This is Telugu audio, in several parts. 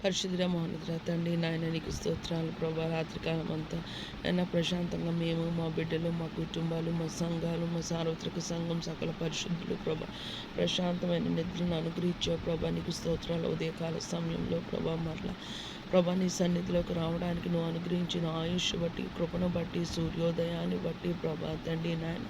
పరిశుద్ధ మహోన్నతుడ తండ్రి నాయన నీకు స్తోత్రాలు ప్రభా. రాత్రికాలం అంతా అయినా ప్రశాంతంగా మేము మా బిడ్డలు మా కుటుంబాలు మా సంఘాలు మా సార్వత్రిక సంఘం సకల పరిశుద్ధులు ప్రభా. ప్రశాంతమైన నిద్రను అనుగ్రహించే ప్రభా. నీకు స్తోత్రాలు ఉదయకాల సమయంలో ప్రభా. మరలా ప్రభా నీ సన్నిధిలోకి రావడానికి నువ్వు అనుగ్రహించిన ఆయుష్ బట్టి కృపను బట్టి సూర్యోదయాన్ని బట్టి ప్రభా తండ్రి నాయన.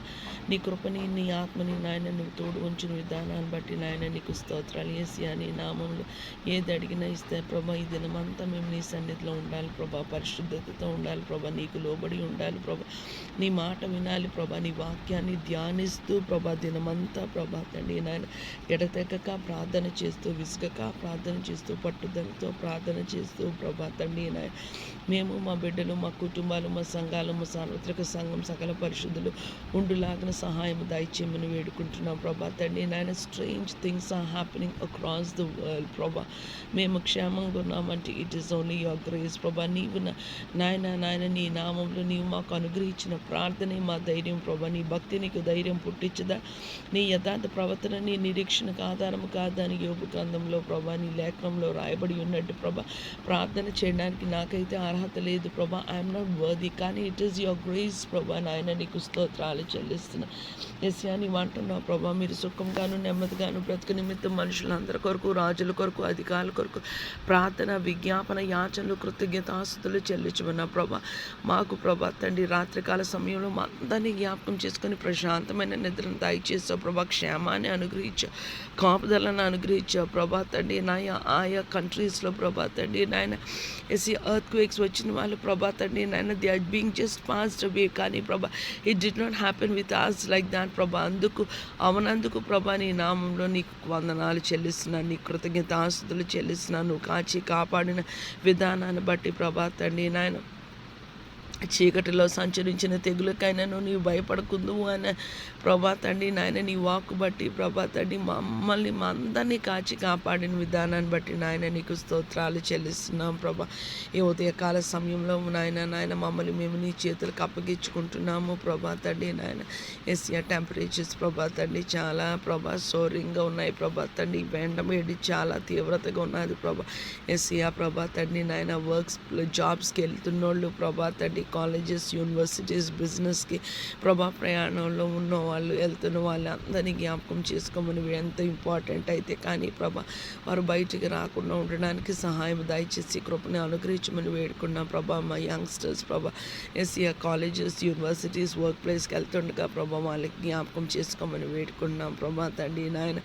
నీ కృపని నీ ఆత్మని నాయన నువ్వు తోడు ఉంచిన విధానాన్ని బట్టి నాయన నీకు స్తోత్రాలు. వేసి అని నామంలో ఏది అడిగినా ఇస్తే ప్రభా ఈ దినమంతా మేము నీ సన్నిధిలో ఉండాలి ప్రభా. పరిశుద్ధతతో ఉండాలి ప్రభా. నీకు లోబడి ఉండాలి ప్రభా. నీ మాట వినాలి ప్రభా. నీ వాక్యాన్ని ధ్యానిస్తూ ప్రభా దినమంతా ప్రభా తండ్రి నాయన ఎడతెగక ప్రార్థన చేస్తూ విసుగక ప్రార్థన చేస్తూ పట్టుదలతో ప్రార్థన చేస్తూ ప్రభా తండ్రి నాయన. మేము మా బిడ్డలు మా కుటుంబాలు మా సంఘాలు మా సార్వత్రిక సంఘం సకల పరిశుద్ధులు ఉండులాగిన సహాయం దయచేయమని వేడుకుంటున్నాం ప్రభా తండ్రి నాయన. Strange things are happening across the world ప్రభా. మేము క్షేమంగా ఉన్నామంటే it is only your grace ప్రభా. నీవు నాయన నాయన నీ నామంలో నీవు మాకు అనుగ్రహించిన ప్రార్థనే మా ధైర్యం ప్రభా. నీ భక్తి నీకు ధైర్యం పుట్టించదా? నీ యథార్థ ప్రవర్తన నీ నిరీక్షణకు ఆధారం కాదని యోగు గ్రంథంలో ప్రభా నీ లేఖనంలో రాయబడి ఉన్నట్టు ప్రభా. ప్రార్థన చేయడానికి నాకైతే అర్హత లేదు ప్రభా. ఐఎమ్ నాట్ వర్ది కానీ ఇట్ ఈస్ యువర్ గ్రేస్ ప్రభా నాయన నీకు స్తోత్రాలు చెల్లిస్తున్నా. ఎస్యా నీవు అంటున్నావు ప్రభా. మీరు సుఖంగాను నెమ్మదిగాను బ్రతుకు నిమిత్తం మనుషులందరి కొరకు రాజుల కొరకు అధికారుల కొరకు ప్రార్థన విజ్ఞాపన యాచనలు కృతజ్ఞతాస్తులు చెల్లించమన్న ప్రభా. మాకు ప్రభా తండ్రి రాత్రికాల సమయంలో మా అందరినీ జ్ఞాపకం చేసుకొని ప్రశాంతమైన నిద్రను దయచేసావు ప్రభా. క్షేమాన్ని అనుగ్రహించావు కాపుదలను అనుగ్రహించావు ప్రభా తండ్రి. నాయ ఆయా కంట్రీస్లో ప్రభా తండ్రి. నాయన ఎస్సీ ఎర్త్ క్వేక్స్ వచ్చిన వాళ్ళు ప్రభా తండ్రి నాయన they are being just passed away కానీ ప్రభా it did not happen with us like that ప్రభా. అందుకు అవనందుకు ప్రభా నీ నామంలో నీకు వందనాలు చెల్లిస్తున్నాను. నీ కృతజ్ఞత ఆస్తులు చెల్లిస్తున్నాను. నువ్వు కాచి కాపాడిన విధానాన్ని బట్టి ప్రభా తండ్రి నాయన చీకటిలో సంచరించిన తెగులకైనాను నీవు భయపడకుందువు అని ప్రభా తండ్రి నాయన నీ వాక్ బట్టి ప్రభా తండ్రి మమ్మల్ని మా అందరినీ కాచి కాపాడిన విధానాన్ని బట్టి నాయన నీకు స్తోత్రాలు చెల్లిస్తున్నాం ప్రభా. ఈ ఉదయకాల సమయంలో నాయన నాయన మమ్మల్ని మేము నీ చేతులకు అప్పగించుకుంటున్నాము ప్రభా తండ్రి నాయన. ఎస్ఆర్ టెంపరేచర్స్ ప్రభా తండ్రి చాలా ప్రభా సోరింగ్గా ఉన్నాయి ప్రభా తండ్రి. వెంట వేడి చాలా తీవ్రతగా ఉన్నది ప్రభా. ఎస్ఆర్ ప్రభా తండ్రి నాయన వర్క్స్ జాబ్స్కి వెళ్తున్నోళ్ళు ప్రభా తండ్రి. కాలేజెస్ యూనివర్సిటీస్ బిజినెస్కి ప్రభా ప్రయాణంలో ఉన్న వాళ్ళు వెళ్తున్న వాళ్ళందరినీ జ్ఞాపకం చేసుకోమని ఎంత ఇంపార్టెంట్ అయితే కానీ ప్రభా వారు బయటికి రాకుండా ఉండడానికి సహాయం దయచేసి కృపని అనుగ్రహించమని వేడుకున్నాం ప్రభా. మా యంగ్స్టర్స్ ప్రభా ఎస్సీఆర్ కాలేజెస్ యూనివర్సిటీస్ వర్క్ ప్లేస్కి వెళ్తుండగా ప్రభా వాళ్ళకి జ్ఞాపకం చేసుకోమని వేడుకున్నాం ప్రభా. తండ్రి నాయన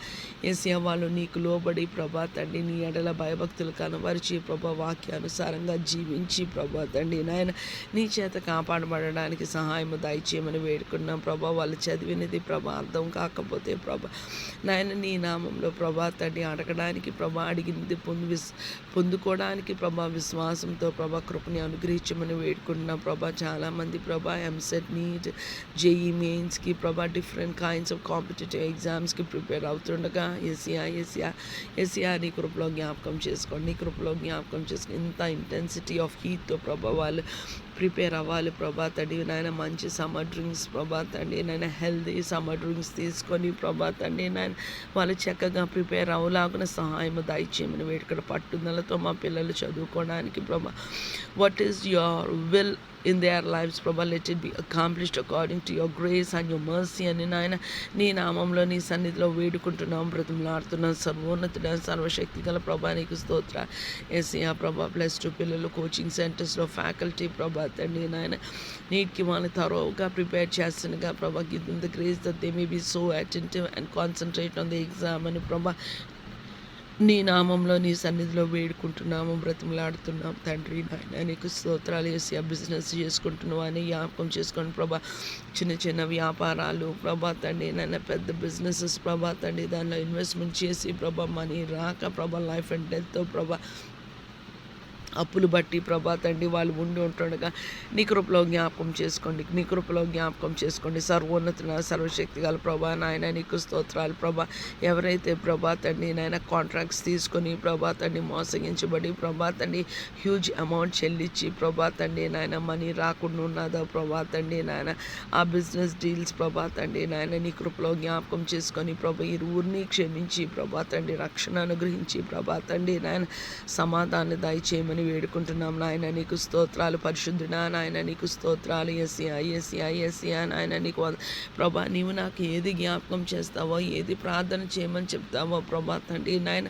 ఏసియా వాళ్ళు నీకు లోబడి ప్రభా తండ్రి నీ ఎడల భయభక్తులు కనబరిచి ప్రభా వాక్యానుసారంగా జీవించి ప్రభా తండ్రి నాయన నీ చేత కాపాడబడడానికి సహాయం దయచేయమని వేడుకున్నాం. ప్రభా వాళ్ళు చదివినది ప్రభా అర్థం కాకపోతే ప్రభా నాయన నీ నామంలో ప్రభా తండ్రి అడగడానికి ప్రభా అడిగింది పొంది విస్ పొందుకోవడానికి ప్రభా విశ్వాసంతో ప్రభా కృపని అనుగ్రహించమని వేడుకుంటున్నాం. ప్రభా చాలామంది ప్రభా ఎంసెట్ నీట్ జేఈ మెయిన్స్కి ప్రభా డిఫరెంట్ కైండ్స్ ఆఫ్ కాంపిటేటివ్ ఎగ్జామ్స్కి ప్రిపేర్ అవుతుండగా ఎస్ఈఆ ఎస్ఈఆ ఎస్ఈఆ నీ కృపలో జ్ఞాపకం చేసుకోండి. నీ కృపలో జ్ఞాపకం చేసుకుని ఇంత ఇంటెన్సిటీ ఆఫ్ హీట్తో ప్రభా వాళ్ళు ప్రిపేర్ అవ్వాలి ప్రభా తండ్రి నాయన మంచి సమ్మర్ డ్రింక్స్ ప్రభా తండ్రి నాయన హెల్దీ సమ్మర్ డ్రింక్స్ తీసుకొని ప్రభా తండ్రి నాయన వాళ్ళు చక్కగా ప్రిపేర్ అవ్వలాగున సహాయం దయచేయమని వేడుకడ పట్టుదలతో మా పిల్లలు చదువుకోవడానికి ప్రభా what is your will in their lives, ప్రభా let it be accomplished according to your grace and your mercy అని నాయన నీ నామంలో నీ సన్నిధిలో వేడుకుంటున్నాం బ్రతిమలాడుతున్నాం. సర్వోన్నతుడ సర్వశక్తి గల ప్రభా నీకు స్తోత్ర. ఎస్ఏ ప్రభా ప్లస్ టూ పిల్లలు కోచింగ్ సెంటర్స్లో ఫ్యాకల్టీ ప్రభా తండ్రి నాయన నీటికి వాళ్ళని తరోగా ప్రిపేర్ చేస్తుండగా ప్రభా give the grace that they may be so attentive and concentrate on the exam అని ప్రభా నీ నామంలో నీ సన్నిధిలో వేడుకుంటున్నాము బ్రతిమలాడుతున్నాం తండ్రి నాయన నీకు స్తోత్రాలు వేసి ఆ బిజినెస్ చేసుకుంటున్నావు అని జ్ఞాపకం చేసుకొని ప్రభా చిన్న చిన్న వ్యాపారాలు ప్రభా తండ్రి నాయన పెద్ద బిజినెసెస్ ప్రభా తండ్రి దానిలో ఇన్వెస్ట్మెంట్ చేసి ప్రభా మనీ రాక ప్రభా లైఫ్ అండ్ డెత్తో ప్రభా అప్పులు బట్టి ప్రభా తండ్రి వాళ్ళు ఉండి ఉంటుండగా నీ కృపలో జ్ఞాపకం చేసుకోండి. నీ కృపలో జ్ఞాపకం చేసుకోండి. సర్వోన్నత సర్వశక్తి గల ప్రభా నాయన నీకు స్తోత్రాలు ప్రభా. ఎవరైతే ప్రభా తండ్రి నాయన కాంట్రాక్ట్స్ తీసుకొని ప్రభా తండ్రి మోసగించబడి ప్రభా తండ్రి హ్యూజ్ అమౌంట్ చెల్లించి ప్రభా తండ్రి నాయన మనీ రాకుండా ఉన్నదా ప్రభా తండ్రి నాయన. ఆ బిజినెస్ డీల్స్ ప్రభా తండ్రి నాయన నీ కృపలో జ్ఞాపకం చేసుకొని ప్రభా ఈ ఊరిని క్షమించి ప్రభా తండ్రి రక్షణ అనుగ్రహించి ప్రభా తండ్రి నాయన సమాధాన్ని దయచేయమని వేడుకుంటున్నాం నాయన నీకు స్తోత్రాలు పరిశుద్ధుడా నాయన నీకు స్తోత్రాలు ఎస్యా ఎస్యా ఎస్యా నాయన నీకు ప్రభా నీవు నాకు ఏది జ్ఞాపకం చేస్తావో ఏది ప్రార్థన చేయమని చెప్తావో ప్రభా తండ్రి నాయన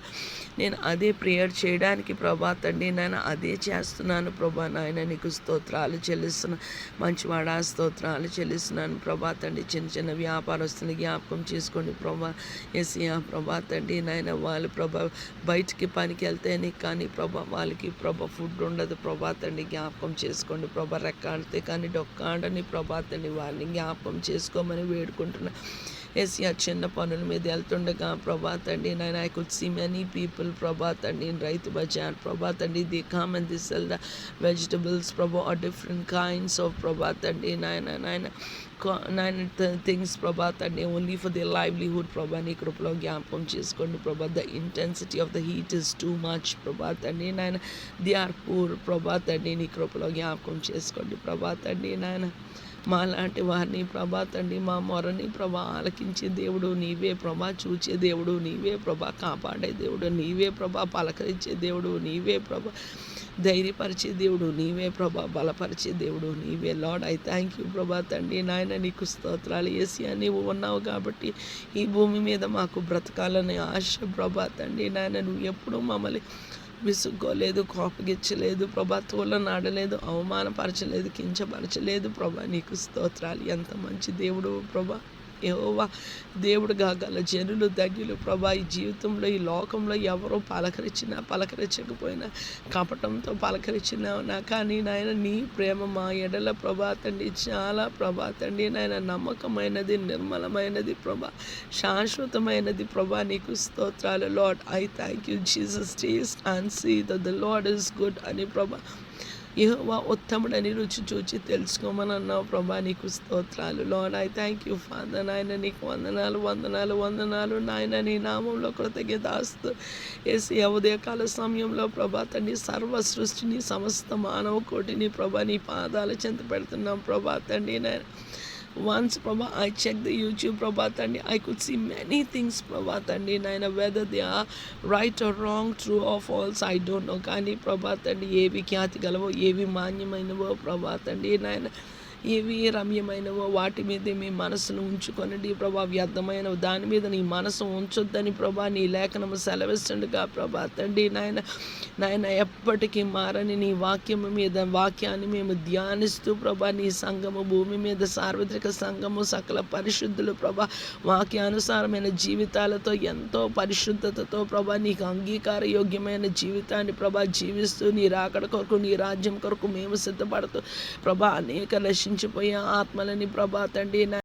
నేను అదే ప్రేయర్ చేయడానికి ప్రభా తండ్రి నాయన అదే చేస్తున్నాను ప్రభా నాయన నీకు స్తోత్రాలు చెల్లిస్తున్నా మంచివాడా స్తోత్రాలు చెల్లిస్తున్నాను ప్రభా తండ్రి చిన్న చిన్న వ్యాపారస్తులు జ్ఞాపకం చేసుకోండి ప్రభా ఎస్యా ప్రభా తండ్రి నాయన వాళ్ళు ప్రభా బయటికి పనికి వెళ్తేనే కానీ ప్రభా వాళ్ళకి ప్రభా ఫుడ్ ఉండదు. ప్రభా తండ్రి జ్ఞాపకం చేసుకోండి. ప్రభా రెక్కాడితే కానీ డొక్కాడని ప్రభా తండ్రి వాళ్ళని జ్ఞాపకం చేసుకోమని వేడుకుంటున్నా. ఎస్ ఆ చిన్న పనుల మీద వెళ్తుండగా ప్రభా తండ్రి నేను I could see many people ప్రభా తండ్రి in రైతు బజార్ ప్రభా తండ్రి they come and they sell the vegetables ప్రభా ఆర్ డిఫరెంట్ కైండ్స్ ఆఫ్ ప్రభా తండ్రి నాయన నాయన నైన్ థింగ్స్ ప్రభా తండ్రి ఓన్లీ ఫర్ ది లైవ్లీహుడ్ ప్రభా నీ కృపలో జ్ఞాపకం చేసుకోండి ప్రభా the intensity of the heat is too much ప్రభా తండ్రి నాయన ది ఆర్ పూర్ ప్రభా తండ్రి నీ కృపలో జ్ఞాపకం చేసుకోండి ప్రభా తండ్రి నాయన మాలాంటి వారిని ప్రభా తండ్రి మా మొరని ప్రభా ఆలకించే దేవుడు నీవే ప్రభా చూచే దేవుడు నీవే ప్రభా కాపాడే దేవుడు నీవే ప్రభా పలకరించే దేవుడు నీవే ప్రభా ధైర్యపరిచే దేవుడు నీవే ప్రభా బలపరిచే దేవుడు నీవే. లార్డ్ ఐ థ్యాంక్ యూ ప్రభా తండ్రి. నాయన నీకు స్తోత్రాలు ఏసియా నీవు ఉన్నావు కాబట్టి ఈ భూమి మీద మాకు బ్రతకాలనే ఆశ ప్రభా తండ్రి. నాయన నువ్వు ఎప్పుడూ మమ్మల్ని విసుక్కోలేదు కోపగించలేదు ప్రభా తోలనాడలేదు అవమానపరచలేదు కించపరచలేదు ప్రభా నీకు స్తోత్రాలు. ఎంత మంచి దేవుడు ప్రభా. ఏవో దేవుడుగా గల జనులు ధన్యులు ప్రభా ఈ జీవితంలో ఈ లోకంలో ఎవరో పలకరించినా పలకరించకపోయినా కపటంతో పలకరించినా నా కానీ నాయన నీ ప్రేమ మా ఎడల ప్రభా తండ్రి చాలా ప్రభా తండ్రి నాయన నమ్మకమైనది నిర్మలమైనది ప్రభా శాశ్వతమైనది ప్రభా నీకు స్తోత్రాలు Lord I thank you Jesus taste and see the the is good అని ప్రభా యహోవా ఉత్తముడని రుచి చూచి తెలుసుకోమని అన్నావు ప్రభా నీకు స్తోత్రాలు. Lord I thank you father నాయన నీకు వందనాలు వందనాలు వందనాలు. నాయన నీ నామంలో కృతజ్ఞతాస్తు ఏసి ఉదయకాల సమయంలో ప్రభా తండ్రి సర్వ సృష్టిని సమస్త మానవ కోటిని ప్రభా నీ పాదాల చెంత పెడుతున్నాం ప్రభా తండ్రి నాయన. వన్స్ ప్రభా ఐ చెక్ ద యూట్యూబ్ ప్రభా అండి I could see many things ప్రభా అండి నైనా whether they are right or wrong true or false I don't know కానీ ప్రభా అండి ఏవి ఖ్యాతి గలవో ఏవి మాన్యమైనవో ప్రభా తండ్రి నాయన ఏవి రమ్యమైనవో వాటి మీదే మీ మనసును ఉంచుకొనండి. ప్రభా వ్యర్థమైన దాని మీద నీ మనసు ఉంచొద్దని ప్రభా నీ లేఖనము సెలవిస్తుండగా ప్రభా తండ్రి నాయన నాయన ఎప్పటికీ మారని నీ వాక్యము మీద వాక్యాన్ని మేము ధ్యానిస్తూ ప్రభా నీ సంఘము భూమి మీద సార్వత్రిక సంఘము సకల పరిశుద్ధులు ప్రభా వాక్యానుసారమైన జీవితాలతో ఎంతో పరిశుద్ధతతో ప్రభా నీకు అంగీకార యోగ్యమైన జీవితాన్ని ప్రభా జీవిస్తూ నీ రాకడ కొరకు నీ రాజ్యం కొరకు మేము సిద్ధపడుతూ ప్రభా అనేక నశించిపోయే ఆత్మలని ప్రభా తండ్రి